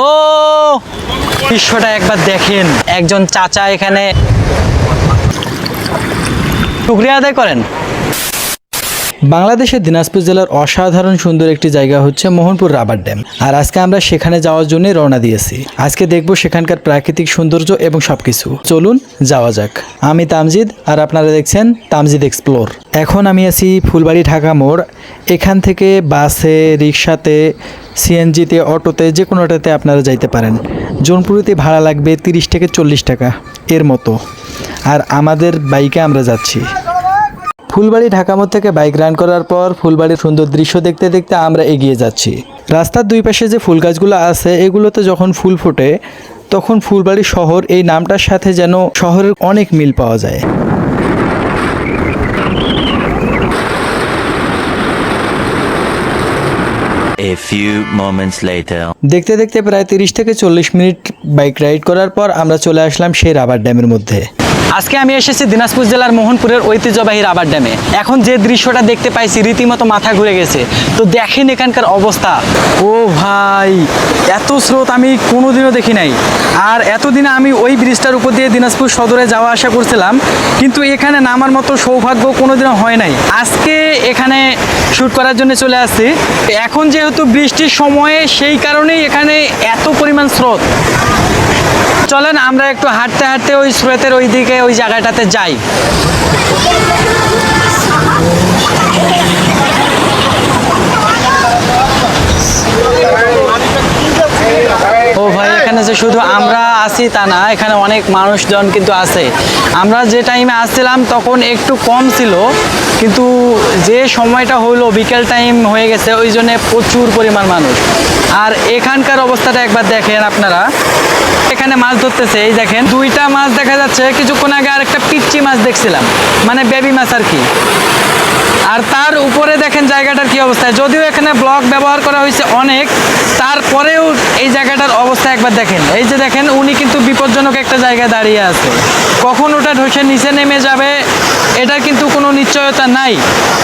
ও দৃশ্যটা একবার দেখেন। একজন চাচা এখানে শুক্রিয়া আদায় করেন। বাংলাদেশের দিনাজপুর জেলার অসাধারণ সুন্দর একটি জায়গা হচ্ছে মোহনপুর রাবার ড্যাম। আর আজকে আমরা সেখানে যাওয়ার জন্য রওনা দিয়েছি। আজকে দেখব সেখানকার প্রাকৃতিক সৌন্দর্য এবং সবকিছু। চলুন, যাওয়া যাক। আমি তামজিদ, আর আপনারা দেখছেন তামজিদ এক্সপ্লোর এখন আমি আছি ফুলবাড়ি ঢাকা মোড়। এখান থেকে বাসে রিক্সাতে সিএনজিতে, অটোতে, যে কোনোটাতে আপনারা যাইতে পারেন। জোনপুরিতে ভাড়া লাগবে তিরিশ থেকে চল্লিশ টাকা, এর মতো। আর আমাদের বাইকে আমরা যাচ্ছি। ফুলবাড়ি ঢাকা মোড় থেকে বাইক রান করার পর ফুলবাড়ির সুন্দর দৃশ্য দেখতে দেখতে আমরা এগিয়ে যাচ্ছি। রাস্তার দুই পাশে যে ফুল গাছগুলো আছে এগুলোতে যখন ফুল ফোটে তখন ফুলবাড়ি শহর এই নামটার সাথে যেন শহরের অনেক মিল পাওয়া যায়। A few moments later. দেখতে দেখতে প্রায় তিরিশ থেকে চল্লিশ মিনিট বাইক রাইড করার পর আমরা চলে আসলাম সেই রাবার ড্যামের মধ্যে। আজকে আমি এসেছি দিনাজপুর জেলার মোহনপুরের ঐতিহ্যবাহী রাবার ড্যামে। এখন যে দৃশ্যটা দেখতে পাইছি, রীতিমতো মাথা ঘুরে গেছে। তো দেখেন এখানকার অবস্থা। ও ভাই, এত স্রোত আমি কোনোদিনও দেখি নাই। আর এতদিনে আমি ওই ব্রিজটার উপর দিয়ে দিনাজপুর সদরে যাওয়া আসা করছিলাম, কিন্তু এখানে নামার মতো সৌভাগ্য কোনোদিনও হয় নাই। আজকে এখানে শ্যুট করার জন্য চলে আসছি। এখন যেহেতু বৃষ্টির সময়ে, সেই কারণেই এখানে এত পরিমাণ স্রোত। চলেন, আমরা একটু হাঁটতে হাঁটতে ওই স্রোতের ওই দিকে ওই জায়গাটাতে যাই। ও ভাই, এখানে যে শুধু আমরা আছি তা না, এখানে অনেক মানুষজন কিন্তু আছে। আমরা যে টাইমে আসছিলাম, তখন একটু কম ছিল, কিন্তু যে সময়টা হলো বিকেল টাইম হয়ে গেছে, ওই জন্য প্রচুর পরিমাণ মানুষ। আর এখানকার অবস্থাটা একবার দেখেন আপনারা। এখানে মাছ ধরতেছে, এই দেখেন। দুইটা মাছ দেখা যাচ্ছে, কিছুক্ষণ আগে আর একটা পিচ্চি মাছ দেখছিলাম মানে বেবি মাছ আর কি। আর তার উপরে দেখেন জায়গাটার কি অবস্থা। যদিও এখানে ব্লক ব্যবহার করা হয়েছে অনেক, তারপরেও এই জায়গাটার অবস্থা একবার দেখেন। এই যে দেখেন, উনি কিন্তু বিপজ্জনক একটা জায়গায় দাঁড়িয়ে আছে। কখন ওটা ঢসে নিচে নেমে যাবে এটার কিন্তু কোনো নিশ্চয়তা নাই।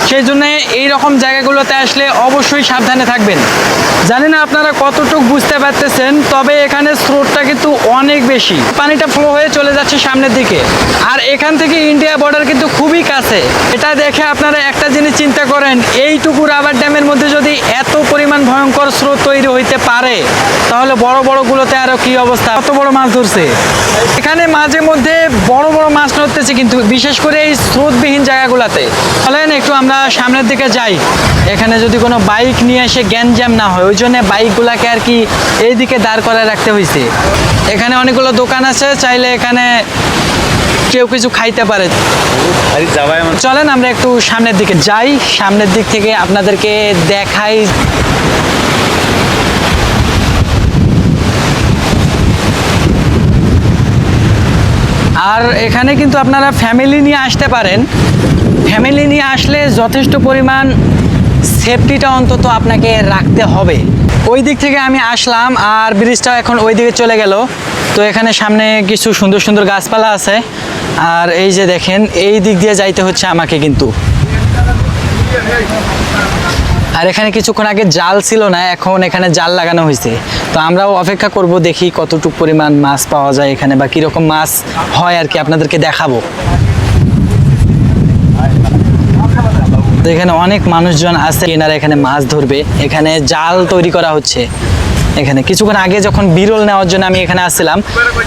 সেই জন্য এই রকম জায়গাগুলোতে আসলে অবশ্যই সাবধানে থাকবেন। জানি না আপনারা কতটুকু বুঝতে পারতেছেন, তবে এখানে স্রোতটা কিন্তু অনেক বেশি। পানিটা ফ্লো হয়ে চলে যাচ্ছে সামনের দিকে। আর এখান থেকে ইন্ডিয়া বর্ডার কিন্তু খুবই কাছে। এটা দেখে আপনারা একটা জিনিস চিন্তা করেন, এইটুকু রাবার ড্যামের মধ্যে যদি এত পরিমাণ ভয়ঙ্কর স্রোত তৈরি হইতে পারে, তাহলে বড় বড়গুলোতে আরও কি অবস্থা? কত বড় মাছ ধরছে? এখানে মাঝে মধ্যে বড় বড় মাছ ধরতেছে কিন্তু, বিশেষ করে এই স্রোতবিহীন জায়গাগুলোতে। চলেন একটু আমরা সামনের দিকে যাই। এখানে যদি কোনো বাইক নিয়ে এসে গ্যাঞ্জাম না হয় ওই জন্য বাইকগুলোকে আর কি এইদিকে দাঁড় করায় রাখতে হয়েছে এখানে অনেকগুলো দোকান আছে চাইলে এখানে কেউ কিছু খাইতে পারে। চলেন আমরা একটু সামনের দিকে যাই। সামনের দিক থেকে আপনাদেরকে দেখাই আর এখানে কিন্তু আপনারা ফ্যামিলি নিয়ে আসতে পারেন। ফ্যামিলি নিয়ে আসলে যথেষ্ট পরিমাণ সেফটিটা অন্তত আপনাকে রাখতে হবে। ওই দিক থেকে আমি আসলাম আর ব্রিজটাও এখন ওই দিকে চলে গেল। তো এখানে সামনে কিছু সুন্দর সুন্দর গাছপালা আছে। আর এই যে দেখেন, এই দিক দিয়ে যাইতে হচ্ছে আমাকে কিন্তু। আর এখানে কিছুক্ষণ আগে জাল ছিল না, এখন এখানে জাল লাগানো হয়েছে। তো আমরাও অপেক্ষা করব, দেখি কতটুকু পরিমাণ মাছ পাওয়া যায় এখানে বা কীরকম মাছ হয় আর কি আপনাদেরকে দেখাবো। এখানে অনেক মানুষজন আছে, এনারা এখানে মাছ ধরবে। এখানে জাল তৈরি করা হচ্ছে। এখানে। কিছুক্ষণ আগে যখন বিরল নেওয়ার জন্য আমি এখানে আসছিলাম,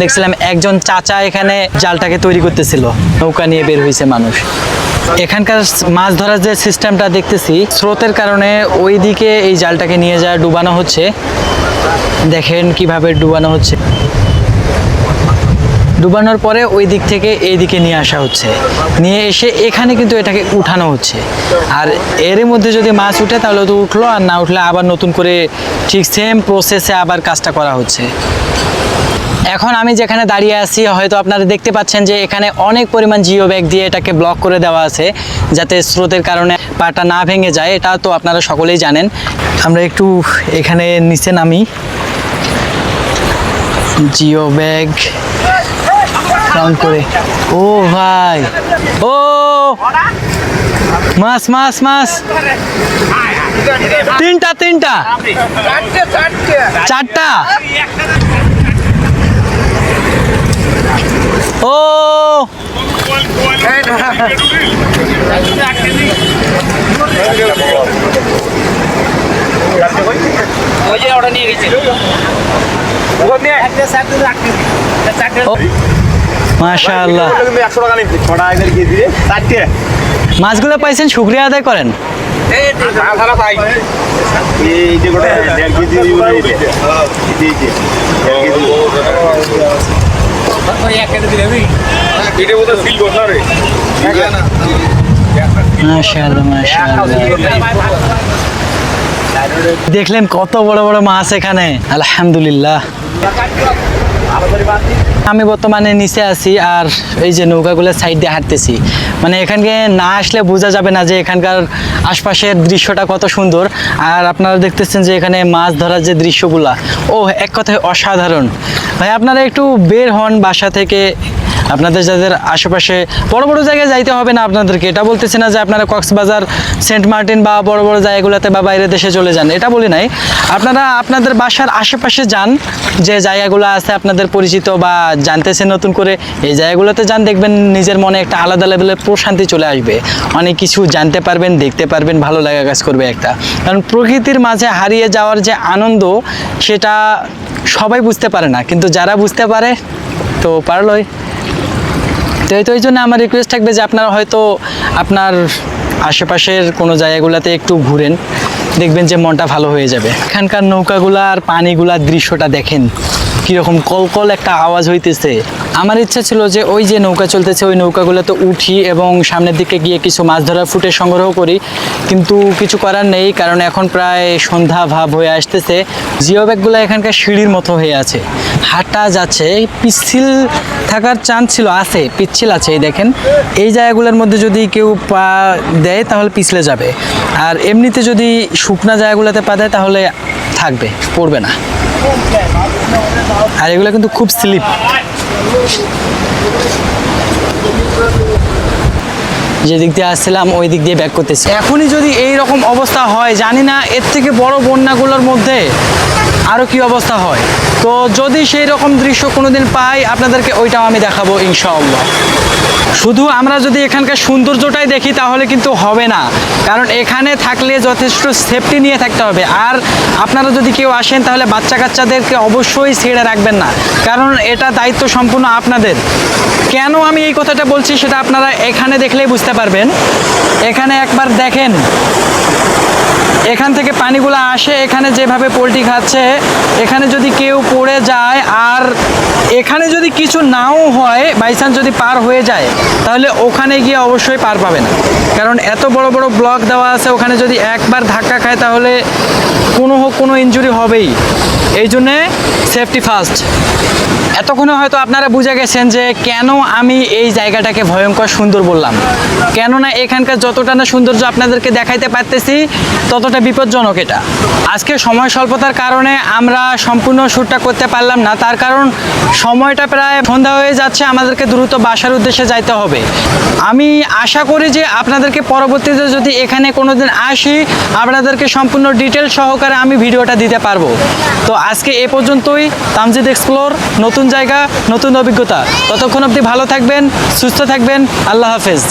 দেখছিলাম একজন চাচা এখানে জালটাকে তৈরি করতেছিল। নৌকা নিয়ে বের হয়েছে মানুষ। এখানকার মাছ ধরার যে সিস্টেমটা দেখতেছি, স্রোতের কারণে ওই দিকে এই জালটাকে নিয়ে যাওয়া ডুবানো হচ্ছে। দেখেন কীভাবে ডুবানো হচ্ছে। ডুবানোর পরে ওই দিক থেকে এই দিকে নিয়ে আসা হচ্ছে। নিয়ে এসে এখানে কিন্তু এটাকে উঠানো হচ্ছে। আর এর মধ্যে যদি মাছ উঠে তাহলে তো উঠল, আর না উঠলে আবার নতুন করে ঠিক সেম প্রসেসে আবার কাজটা করা হচ্ছে। এখন আমি যেখানে দাঁড়িয়ে আছি, হয়তো আপনারা দেখতে পাচ্ছেন যে এখানে অনেক পরিমাণ জিও ব্যাগ দিয়ে এটাকে ব্লক করে দেওয়া আছে, যাতে স্রোতের কারণে পাটা না ভেঙে যায়, এটা তো আপনারা সকলেই জানেন। আমরা একটু এখানে নিচে নামি। জিও ব্যাগ রাউন্ড করে। ও ভাই। ও। মাছ মাছ মাছ। তিনটা তিনটা। চারটা। ও। ওই যে ওটা নিয়ে গেছিল। ওখানে একটা চারটে রাখতে চারটে মাশাআল্লাহ। একশো টাকা নিচ্ছি। ছটা এদের কেজি চারটে। মাছগুলো পাইছেন শুক্রিয়া আদায় করেন। দেখলেন কত বড় বড় মাছ এখানে। আলহামদুলিল্লাহ। আমি বর্তমানে নিচে আছি আর এই যে নৌকাগুলোর সাইড দিয়ে হাঁটতেছি। মানে এখানকে না আসলে বোঝা যাবে না যে এখানকার আশপাশের দৃশ্যটা কত সুন্দর। আর আপনারা দেখতেছেন যে এখানে মাছ ধরার যে দৃশ্যগুলা। ও এক কথায় অসাধারণ। ভাই, আপনারা একটু বের হন বাসা থেকে। আপনাদের যাদের আশেপাশে বড় বড় জায়গায় যাইতে হবে না আপনাদেরকে, এটা বলতেছি না যে আপনারা কক্সবাজার, সেন্ট মার্টিন বা বড় বড় জায়গাগুলোতে বা বাইরে দেশে চলে যান, এটা বলি নাই। আপনারা আপনাদের বাসার আশেপাশে যান, যে জায়গাগুলো আছে আপনাদের পরিচিত বা জানতেছে নতুন করে, এই জায়গাগুলোতে যান, দেখবেন নিজের মনে একটা আলাদা লেভেলের প্রশান্তি চলে আসবে। অনেক কিছু জানতে পারবেন, দেখতে পারবেন, ভালো লাগা কাজ করবে একটা। কারণ প্রকৃতির মাঝে হারিয়ে যাওয়ার যে আনন্দ, সেটা সবাই বুঝতে পারে না, কিন্তু যারা বুঝতে পারে, তো পারলই। তো এই তো, এই জন্য আমার রিকোয়েস্ট থাকবে যে আপনারা হয়তো আপনার আশেপাশের কোনো জায়গাগুলোতে একটু ঘুরেন, দেখবেন যে মনটা ভালো হয়ে যাবে। এখানকার নৌকাগুলো আর পানিগুলার দৃশ্যটা দেখেন, কীরকম কলকল একটা আওয়াজ হইতেছে। আমার ইচ্ছা ছিল যে ওই যে নৌকা চলতেছে, ওই নৌকাগুলোতে উঠি এবং সামনের দিকে গিয়ে কিছু মাছ ধরার ফুটে সংগ্রহ করি। কিন্তু কিছু করার নেই, কারণ এখন প্রায় সন্ধ্যা ভাব হয়ে আসতেছে। জিও ব্যাগগুলো এখানকার সিঁড়ির মতো হয়ে আছে। হাঁটা যাচ্ছে পিচ্ছিল থাকার চান্স ছিল, আছে, পিচ্ছিল আছে, এই দেখেন। এই জায়গাগুলোর মধ্যে যদি কেউ পা দেয়, তাহলে পিছলে যাবে। আর এমনিতে যদি শুকনা জায়গাগুলোতে পা দেয়, তাহলে থাকবে, পড়বে না। আর এগুলো কিন্তু খুব স্লিপ। যে দিক দিয়ে আসছিলাম, ওই দিক দিয়ে ব্যাক করতেছি। এখনই যদি এই রকম অবস্থা হয়, জানি না এর থেকে বড় বন্যাগুলোর মধ্যে আরও কি অবস্থা হয়? তো যদি সেই রকম দৃশ্য কোনো দিন পাই, আপনাদেরকে ওইটাও আমি দেখাবো ইনশাআল্লাহ। শুধু আমরা যদি এখানকার সৌন্দর্যটাই দেখি, তাহলে কিন্তু হবে না। কারণ এখানে থাকলে যথেষ্ট সেফটি নিয়ে থাকতে হবে। আর আপনারা যদি কেউ আসেন, তাহলে বাচ্চা কাচ্চাদেরকে অবশ্যই ছেড়ে রাখবেন না। কারণ এটা দায়িত্ব সম্পূর্ণ আপনাদের। কেন আমি এই কথাটা বলছি, সেটা আপনারা এখানে দেখলেই বুঝতে পারবেন। এখানে একবার দেখেন। এখান থেকে পানিগুলো আসে, এখানে যেভাবে পোলট্রি খাচ্ছে, এখানে যদি কেউ পড়ে যায় আর এখানে যদি কিছু নাও হয় বাইচান্স যদি পার হয়ে যায়, তাহলে ওখানে গিয়ে অবশ্যই পার পাবে না। কারণ এত বড় বড় ব্লক দেওয়া আছে, ওখানে যদি একবার ধাক্কা খায়, তাহলে কোনো হোক কোনো ইনজুরি হবেই। এই জন্যে সেফটি ফার্স্ট এতক্ষণে হয়তো আপনারা বুঝে গেছেন যে কেন আমি এই জায়গাটাকে ভয়ঙ্কর সুন্দর বললাম। কেননা এখানকার যতটা না সৌন্দর্য আপনাদেরকে দেখাইতে পারতেছি, ততটা বিপজ্জনক এটা। আজকে সময় স্বল্পতার কারণে আমরা সম্পূর্ণ শ্যুটটা করতে পারলাম না, তার কারণ সময়টা প্রায় সন্ধ্যা হয়ে যাচ্ছে, আমাদেরকে দ্রুত বাসার উদ্দেশ্যে যাইতে হবে। আমি আশা করি যে আপনাদেরকে পরবর্তীতে যদি এখানে কোনোদিন আসি, আপনাদেরকে সম্পূর্ণ ডিটেল সহকারে আমি ভিডিওটা দিতে পারব। তো আজকে এ পর্যন্তই, তামজিদ এক্সপ্লোর নতুন জায়গা নতুন অভিজ্ঞতা। ততক্ষণ অবধি ভালো থাকবেন সুস্থ থাকবেন। আল্লাহ হাফেজ।